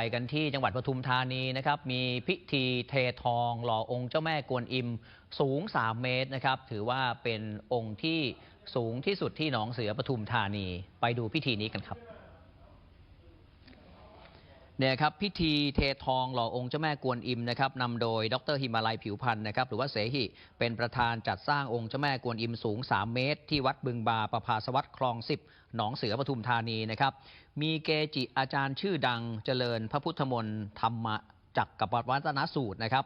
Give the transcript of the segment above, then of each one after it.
ไปกันที่จังหวัดปทุมธานีนะครับ มีพิธีเททองหล่อองค์เจ้าแม่กวนอิมสูง 3 เมตรนะครับ ถือว่าเป็นองค์ที่สูงที่สุดที่หนองเสือปทุมธานี ไปดูพิธีนี้กันครับ เนี่ยครับพิธีเททองหล่อองค์เจ้าแม่กวนอิมนะครับนำโดยดรหิมาลัยผิวพันธ์นะครับหรือว่าเสหิเป็นประธานจัดสร้างองค์เจ้าแม่กวนอิมสูง 3 เมตร ที่วัดบึงบาประภาสวัสดิ์คลอง 10 หนองเสือปทุมธานีนะครับมีเกจิอาจารย์ชื่อดังเจริญพระพุทธมนต์ธรรมจักกับวัฒนสูตรนะครับ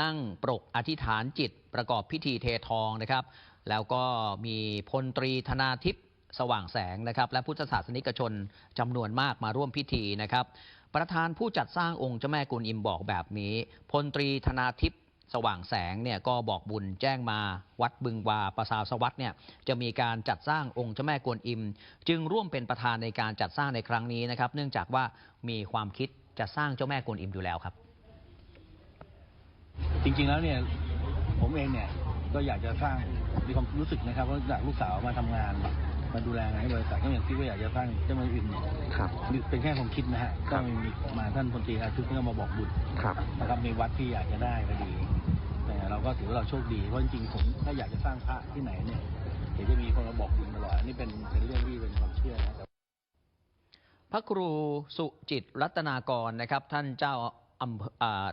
นั่งปรกอธิษฐานจิตประกอบพิธีเททองนะครับแล้วก็มีพลตรีธนาทิพย์สว่างแสงนะครับและพุทธศาสนิกชนจำนวนมากมาร่วมพิธีนะครับ ประธานผู้จัดสร้างองค์เจ้าแม่กุนอิมบอกแบบนี้พลตรีธนาทิพย์สว่างแสงเนี่ยก็บอกบุญแจ้งมาวัดบึงวาประสาสวัสด์เนี่ยจะมีการจัดสร้างองค์เจ้าแม่กวนอิม จึงร่วมเป็นประธานในการจัดสร้างในครั้งนี้นะครับ เนื่องจากว่ามีความคิดจะสร้างเจ้าแม่กวนอิมอยู่แล้วครับ จริงๆแล้วเนี่ยผมเองเนี่ย ก็อยากจะสร้างมีความรู้สึกนะครับว่าจากลูกสาวมาทำงานมาดูแลงานให้บริษัทก็อย่างที่ว่าอยากจะสร้างเจ้าแม่อินครับนี่เป็นแค่ความคิดนะฮะครัก็บมีมาท่านพลตรีอาทุกก็มาบอกบุญครับนะครับมีวัดที่อยากจะได้พอดี แต่เราก็ถือว่าเราโชคดีเพราะจริงๆผมถ้าอยากจะสร้างพระที่ไหนเนี่ยเดี๋ยวจะมีคนมาบอกบุญตลอดอันนี่เป็นเป็นเรื่องที่เป็นความเชื่อนะแต่พระครูสุจิตรรัตนากรนะครับ ท่านเจ้าอำเภออ่า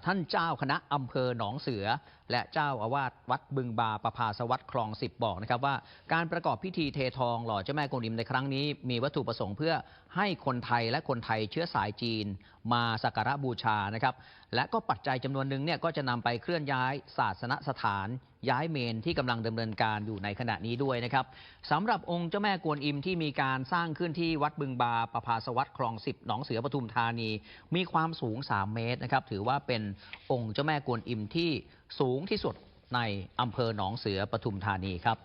ท่านเจ้าคณะอำเภอหนองเสือ และเจ้าอาวาสวัดบึงบาประภาสวัสดิ์คลองสิบบอกนะครับว่า การประกอบพิธีเททองหล่อเจ้าแม่กวนอิมในครั้งนี้ มีวัตถุประสงค์เพื่อให้คนไทยและคนไทยเชื้อสายจีน มาสักการะบูชานะครับ และก็ปัจจัยจำนวนหนึ่งเนี่ยก็จะนำไปเคลื่อนย้ายศาสนสถาน ย้ายเมนที่กำลังดำเนินการอยู่ในขณะนี้ด้วยนะครับสำหรับองค์เจ้าแม่กวนอิมที่มีการสร้างขึ้นที่วัดบึงบาประภาสวัสดิ์คลองสิบหนองเสือปทุมธานี มีความสูง 3 เมตรนะครับถือว่าเป็นองค์เจ้าแม่กวนอิมที่สูงที่สุดในอำเภอหนองเสือปทุมธานีครับ